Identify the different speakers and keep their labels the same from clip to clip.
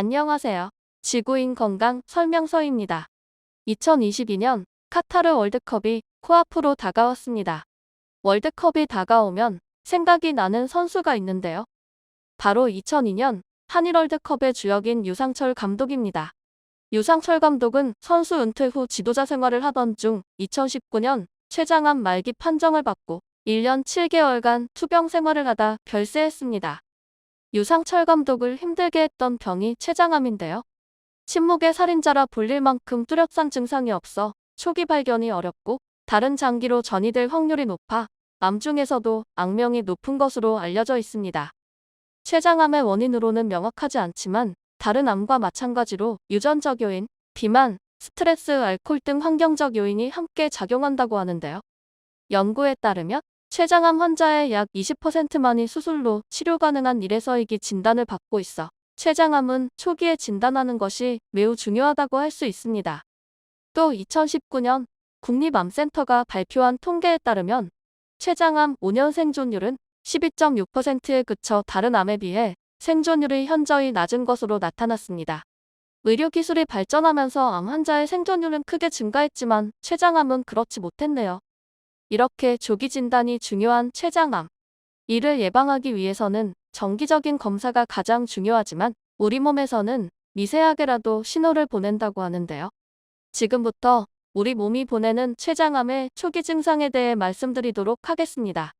Speaker 1: 안녕하세요. 지구인 건강 설명서입니다. 2022년 카타르 월드컵이 코앞으로 다가왔습니다. 월드컵이 다가오면 생각이 나는 선수가 있는데요. 바로 2002년 한일 월드컵의 주역인 유상철 감독입니다. 유상철 감독은 선수 은퇴 후 지도자 생활을 하던 중 2019년 췌장암 말기 판정을 받고 1년 7개월간 투병 생활을 하다 별세했습니다. 유상철 감독을 힘들게 했던 병이 췌장암인데요. 침묵의 살인자라 불릴 만큼 뚜렷한 증상이 없어 초기 발견이 어렵고 다른 장기로 전이될 확률이 높아 암 중에서도 악명이 높은 것으로 알려져 있습니다. 췌장암의 원인으로는 명확하지 않지만 다른 암과 마찬가지로 유전적 요인, 비만, 스트레스, 알코올 등 환경적 요인이 함께 작용한다고 하는데요. 연구에 따르면 췌장암 환자의 약 20%만이 수술로 치료 가능한 일에서이기 진단을 받고 있어 췌장암은 초기에 진단하는 것이 매우 중요하다고 할 수 있습니다. 또 2019년 국립암센터가 발표한 통계에 따르면 췌장암 5년 생존율은 12.6%에 그쳐 다른 암에 비해 생존율이 현저히 낮은 것으로 나타났습니다. 의료기술이 발전하면서 암 환자의 생존율은 크게 증가했지만 췌장암은 그렇지 못했네요. 이렇게 조기 진단이 중요한 췌장암. 이를 예방하기 위해서는 정기적인 검사가 가장 중요하지만 우리 몸에서는 미세하게라도 신호를 보낸다고 하는데요. 지금부터 우리 몸이 보내는 췌장암의 초기 증상에 대해 말씀드리도록 하겠습니다.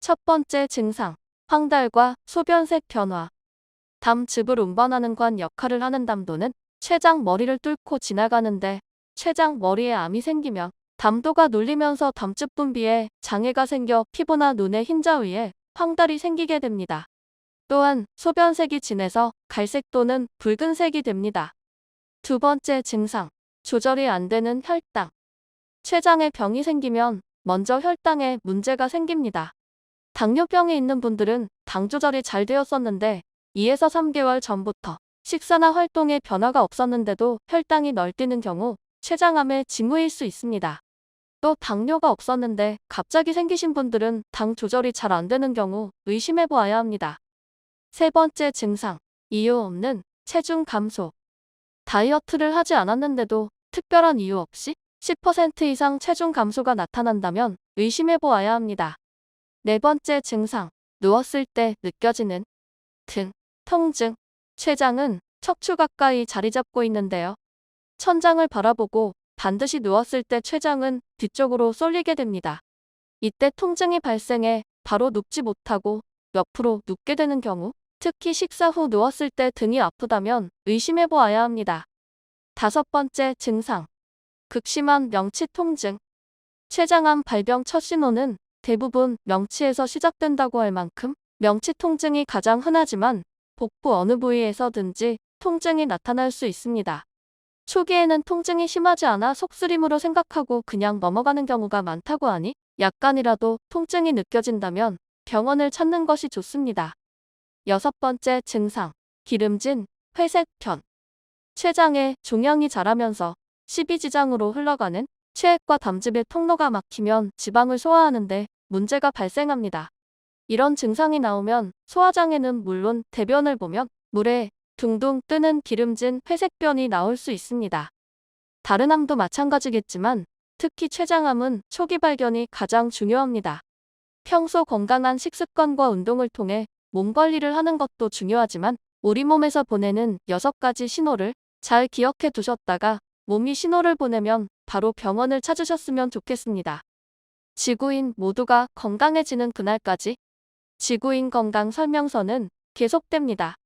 Speaker 1: 첫 번째 증상, 황달과 소변색 변화. 담즙을 운반하는 관 역할을 하는 담도는 췌장 머리를 뚫고 지나가는데 췌장 머리에 암이 생기면 담도가 눌리면서 담즙 분비에 장애가 생겨 피부나 눈의 흰자 위에 황달이 생기게 됩니다. 또한 소변색이 진해서 갈색 또는 붉은색이 됩니다. 두 번째 증상, 조절이 안 되는 혈당. 췌장에 병이 생기면 먼저 혈당에 문제가 생깁니다. 당뇨병이 있는 분들은 당 조절이 잘 되었었는데 2에서 3개월 전부터 식사나 활동에 변화가 없었는데도 혈당이 널뛰는 경우 췌장암의 징후일 수 있습니다. 또 당뇨가 없었는데 갑자기 생기신 분들은 당 조절이 잘 안 되는 경우 의심해 보아야 합니다. 세 번째 증상, 이유 없는 체중 감소. 다이어트를 하지 않았는데도 특별한 이유 없이 10% 이상 체중 감소가 나타난다면 의심해 보아야 합니다. 네 번째 증상, 누웠을 때 느껴지는 등, 통증, 췌장은 척추 가까이 자리 잡고 있는데요. 천장을 바라보고 반드시 누웠을 때 췌장은 뒤쪽으로 쏠리게 됩니다. 이때 통증이 발생해 바로 눕지 못하고 옆으로 눕게 되는 경우, 특히 식사 후 누웠을 때 등이 아프다면 의심해 보아야 합니다. 다섯 번째 증상, 극심한 명치 통증. 췌장암 발병 첫 신호는 대부분 명치에서 시작된다고 할 만큼 명치 통증이 가장 흔하지만 복부 어느 부위에서든지 통증이 나타날 수 있습니다. 초기에는 통증이 심하지 않아 속쓰림으로 생각하고 그냥 넘어가는 경우가 많다고 하니 약간이라도 통증이 느껴진다면 병원을 찾는 것이 좋습니다. 여섯 번째 증상, 기름진 회색 편. 췌장에 종양이 자라면서 십이지장으로 흘러가는 체액과 담즙의 통로가 막히면 지방을 소화하는데 문제가 발생합니다. 이런 증상이 나오면 소화장에는 물론 대변을 보면 물에 둥둥 뜨는 기름진 회색변이 나올 수 있습니다. 다른 암도 마찬가지겠지만 특히 췌장암은 초기 발견이 가장 중요합니다. 평소 건강한 식습관과 운동을 통해 몸 관리를 하는 것도 중요하지만 우리 몸에서 보내는 6가지 신호를 잘 기억해 두셨다가 몸이 신호를 보내면 바로 병원을 찾으셨으면 좋겠습니다. 지구인 모두가 건강해지는 그날까지 지구인 건강 설명서는 계속됩니다.